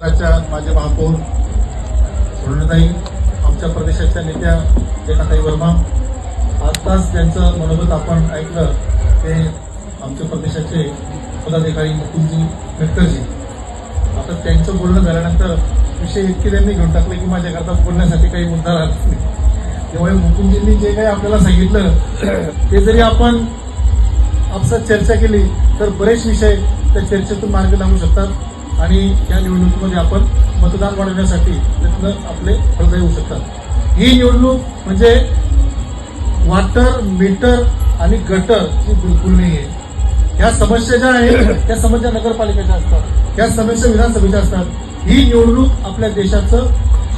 माझे महापौर सोडणताई आमच्या प्रदेशाच्या नेत्या रेखाताई वर्मा. आत्ताच त्यांचं मनोगत आपण ऐकलं ते आमच्या प्रदेशाचे पदाधिकारी मुकुलजी मेटकरजी आता त्यांचं बोलणं झाल्यानंतर विषय इतके त्यांनी घेऊन टाकले की माझ्याकरता बोलण्यासाठी काही मुद्दा राहत नाही. त्यामुळे मुकुंदजींनी जे काही आपल्याला सांगितलं ते जरी आपण आपसात चर्चा केली तर बरेच विषय त्या चर्चेतून मार्ग लागू शकतात. आणि या निवडणुकीमध्ये आपण मतदान वाढवण्यासाठी प्रयत्न आपले फळदायी होऊ शकतात. ही निवडणूक म्हणजे वॉटर मीटर आणि गटर ही बिलकुल नाही आहे या समस्या ज्या आहेत त्या समस्या नगरपालिकेच्या असतात त्या समस्या विधानसभेच्या असतात. ही निवडणूक आपल्या देशाचं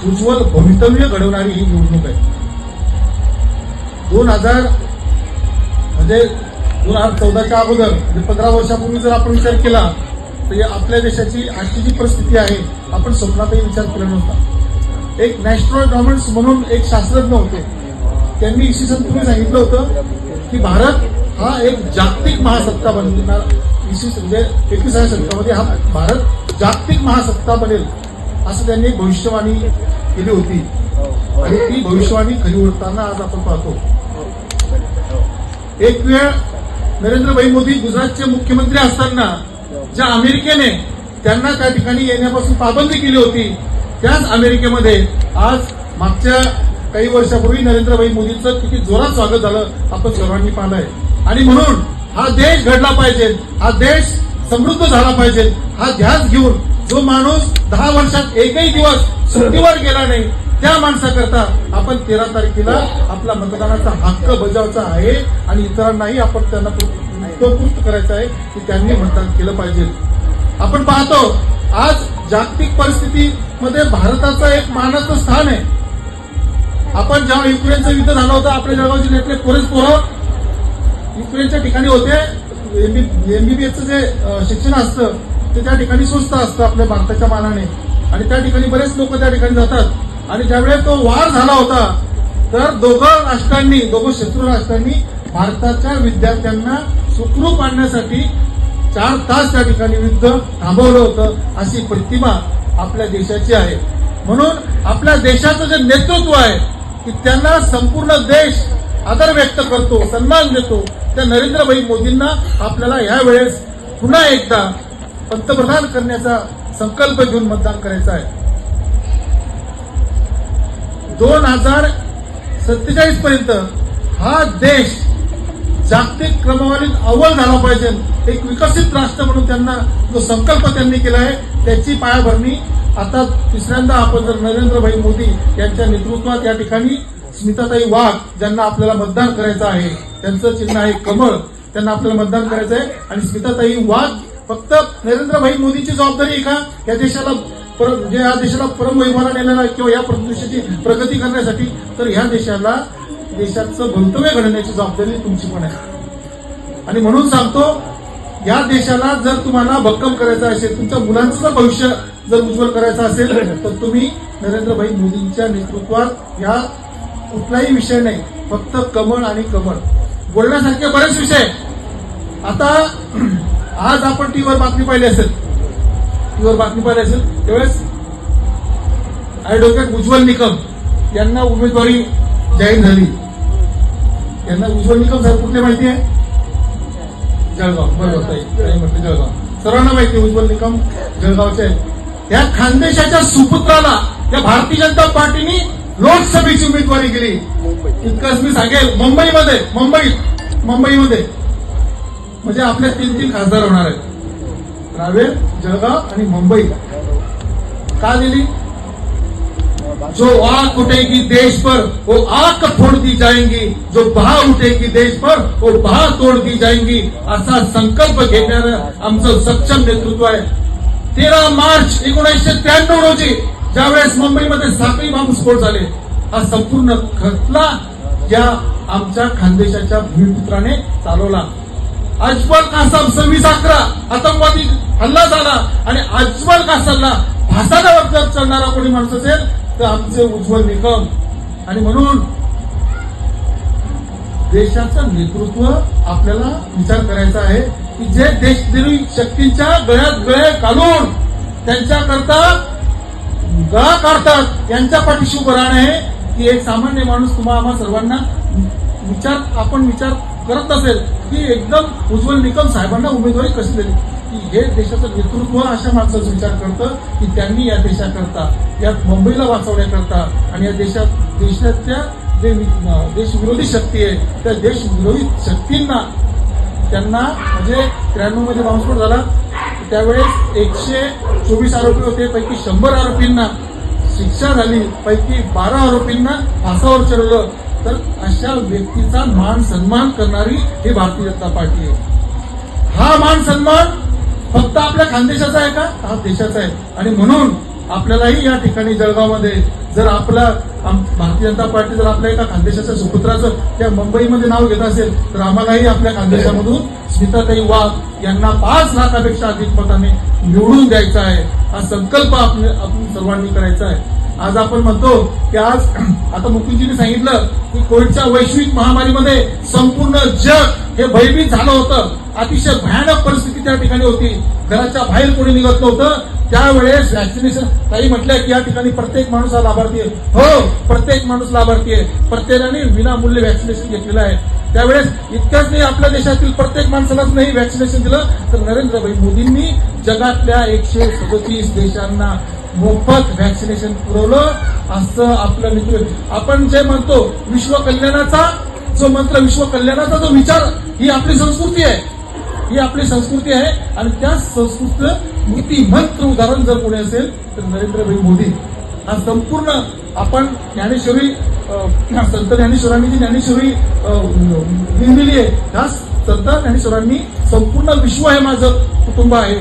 उज्ज्वल भवितव्य घडवणारी ही निवडणूक आहे. दोन हजार म्हणजे दोन हजार चौदाच्या अगोदर म्हणजे पंधरा वर्षापूर्वी जर आपण विचार केला म्हणजे आपल्या देशाची आजची जी परिस्थिती आहे आपण स्वप्नातही विचार केला नव्हता. एक नॅशनल गव्हर्नमेंट म्हणून एक शास्त्रज्ञ होते. त्यांनी इसवी सन पूर्वी सांगितलं होतं की भारत हा एक जागतिक महासत्ता बनणार इसवी म्हणजे एकविसाव्या शतकामध्ये हा भारत जागतिक महासत्ता बनेल असं त्यांनी भविष्यवाणी केली होती. आणि ती भविष्यवाणी खरी उरताना आज आपण पाहतो. एक वेळ नरेंद्रभाई मोदी गुजरातचे मुख्यमंत्री असताना ज्या अमेरिकेने त्यांना त्या ठिकाणी येण्यापासून पाबंदी केली होती त्याच अमेरिकेमध्ये आज मागच्या काही वर्षापूर्वी नरेंद्रभाई मोदींचं किती जोरात स्वागत झालं आपण सर्वांनी पाहिलंय. आणि म्हणून हा देश घडला पाहिजे हा देश समृद्ध झाला पाहिजे हा ध्यास घेऊन जो माणूस दहा वर्षात एकही दिवस सुट्टीवर गेला नाही त्या माणसाकरता आपण तेरा तारखेला आपला मतदानाचा हक्क बजावचा आहे आणि इतरांनाही आपण त्यांना उत्तमपुष्ट करायचं आहे की त्यांनी मतदान केलं पाहिजे. आपण पाहतो आज जागतिक परिस्थितीमध्ये भारताचं एक मानाचं स्थान आहे. आपण जेव्हा युक्रेनचं युद्ध झालं होतं आपल्या जळगावचे नेते पोरेस पोरं युक्रेनच्या ठिकाणी होते. एमबीबीएसचं जे शिक्षण असतं ते त्या ठिकाणी स्वस्त असतं आपल्या भारताच्या मानाने. आणि त्या ठिकाणी बरेच लोक त्या ठिकाणी जातात. आणि ज्यावेळेस तो वार झाला होता तर दोघं राष्ट्रांनी दोघं शत्रू राष्ट्रांनी भारताच्या विद्यार्थ्यांना सुखरूप आणण्यासाठी चार तास त्या ठिकाणी युद्ध थांबवलं होतं अशी प्रतिमा आपल्या देशाची आहे. म्हणून आपल्या देशाचं जे नेतृत्व आहे की त्यांना संपूर्ण देश आदर व्यक्त करतो सन्मान देतो त्या नरेंद्रभाई मोदींना आपल्याला या वेळेस पुन्हा एकदा पंतप्रधान करण्याचा संकल्प घेऊन मतदान करायचा आहे. दोन हजार सत्तेचाळीस पर्यंत हा देश जागतिक क्रमवारीत अव्वल झाला पाहिजे. एक विकसित राष्ट्र म्हणून त्यांना जो संकल्प त्यांनी केला आहे त्याची पायाभरणी. आता तिसऱ्यांदा आपण जर नरेंद्रभाई मोदी यांच्या नेतृत्वात या ठिकाणी स्मिताताई वाघ ज्यांना आपल्याला मतदान करायचं आहे त्यांचं चिन्ह आहे कमळ त्यांना आपल्याला मतदान करायचं आहे. आणि स्मिताताई वाघ फक्त नरेंद्रभाई मोदींची जबाबदारी आहे का? या देशाला पर- म्हणजे या देशाला परमवैभवाला नेण्याला किंवा या देशाची प्रगती करण्यासाठी. तर ह्या देशाला देशाचं भवितव्य घडवण्याची जबाबदारी तुमची पण आहे. आणि म्हणून सांगतो या देशाला जर तुम्हाला भक्कम करायचं असेल तुमच्या मुलांचं भविष्य जर उज्ज्वल करायचं असेल तर तुम्ही नरेंद्रभाई मोदींच्या नेतृत्वात या कुठलाही विषय नाही फक्त कमळ आणि कमळ. बोलण्यासारखे बरेच विषय आहेत. आता आज आपण टीव्हीवर बातमी पाहिली असेल. टीव्हीवर बातमी पाहिली असेल. त्यावेळेस ॲडव्होकेट उज्ज्वल निकम यांना उमेदवारी जाहीर झाली. यांना उज्ज्वल निकम सर कुठले माहिती आहे? जळगाव. बरोबर ताई. ताई म्हटलं जळगाव. सर्वांना माहिती आहे उज्ज्वल निकम जळगावचे आहेत. या खानदेशाच्या सुपुत्राला या भारतीय जनता पार्टीने लोकसभेची उमेदवारी केली इतकंच मी सांगेल मुंबईमध्ये मुंबईत मुंबईमध्ये. म्हणजे आपल्या तीन तीन खासदार होणार आहेत. रावेर जळगाव आणि मुंबई. का दिली? जो आग उठेगी देश पर वो आग फोड़ दी जाएंगी। जो भा उठेगी देश पर वो भा तोड़ दी जाएंगी। असा संकल्प घेणार आमचं सक्षम नेतृत्व आहे. तेरा मार्च एकोणीसशे त्र्याण्णव रोजी ज्यावेळेस मुंबईमध्ये साखळी बॉम्बस्फोट झाले हा संपूर्ण खटला या आमच्या खानदेशाच्या भूमिपुत्राने चालवला. अजमल कासम सव्वीस अकरा आतंकवादी हल्ला झाला आणि अजमल कासमला भासाडावर जर चालणारा कोणी माणूस असेल तर आमचे उज्ज्वल निकम. आणि म्हणून देशाचं नेतृत्व आपल्याला विचार करायचा आहे की जे देशद्रोही शक्तींच्या गळ्यात गळे घालून त्यांच्याकरता गळा काढतात यांच्या पाठीशी उभं राहणं आहे की एक सामान्य माणूस तुम्हाला आम्हा सर्वांना विचार आपण विचार करत असेल की एकदम उज्ज्वल निकम साहेबांना उमेदवारी कशी दिली की हे देशाचं नेतृत्व अशा माणसाचा विचार करतं की त्यांनी या देशाकरता या मुंबईला वाचवण्याकरता आणि या देशात देशातल्या जे देशविरोधी शक्ती आहे त्या देशविरोधी शक्तींना त्यांना म्हणजे त्र्याण्णवमध्ये बॉम्बस्फोट झाला. त्यावेळेस एकशे चोवीस आरोपी होते पैकी शंभर आरोपींना शिक्षा झाली पैकी बारा आरोपींना फासावर चढवलं. तर अशा व्यक्तीचा मान सन्मान करणारी ही भारतीय जनता पार्टी आहे. हा मान सन्मान फक्त आपल्या खानदेशाचा आहे का? हा देशाचा आहे. आणि म्हणून आपल्यालाही या ठिकाणी जळगावमध्ये जर आपला भारतीय जनता पार्टी जर आपल्या एका खानदेशाच्या सुपुत्राचं त्या मुंबईमध्ये नाव घेत असेल तर आम्हालाही आपल्या खानदेशामधून स्मिताताई वाघ यांना पाच लाखापेक्षा अधिक मताने निवडून द्यायचा आहे. हा संकल्प आपण आपण सर्वांनी करायचा आहे. आज आपण म्हणतो की आज आता मुकुंदजीने सांगितलं की कोविडच्या वैश्विक महामारीमध्ये संपूर्ण जग हे भयभीत झालं होतं. अतिशय भयानक परिस्थिती त्या ठिकाणी होती. घराच्या बाहेर कोणी निघत नव्हतं. त्यावेळेस व्हॅक्सिनेशन काही म्हटलंय की या ठिकाणी प्रत्येक माणूस हा लाभार्थी आहे. हो प्रत्येक माणूस लाभार्थी आहे. प्रत्येकाने विनामूल्य व्हॅक्सिनेशन घेतलेलं आहे. त्यावेळेस इतकंच नाही आपल्या देशातील प्रत्येक माणसालाच नाही व्हॅक्सिनेशन दिलं. तर नरेंद्रभाई मोदींनी जगातल्या एकशे सदतीस देशांना मोफत व्हॅक्सिनेशन पुरवलं. असं आपलं मित्र आपण जे म्हणतो विश्व कल्याणाचा जो मंत्र विश्व कल्याणाचा जो विचार ही आपली संस्कृती आहे. ही आपली संस्कृती आहे. आणि त्या संस्कृतीचं नीती उदाहरण जर कोणी असेल तर नरेंद्रभाई मोदी. हा संपूर्ण आपण ज्ञानेश्वरी संत ज्ञानेश्वरांनी जी ज्ञानेश्वरी अं, लिहिलेली आहे त्या संत ज्ञानेश्वरांनी संपूर्ण विश्व हे माझं कुटुंब आहे.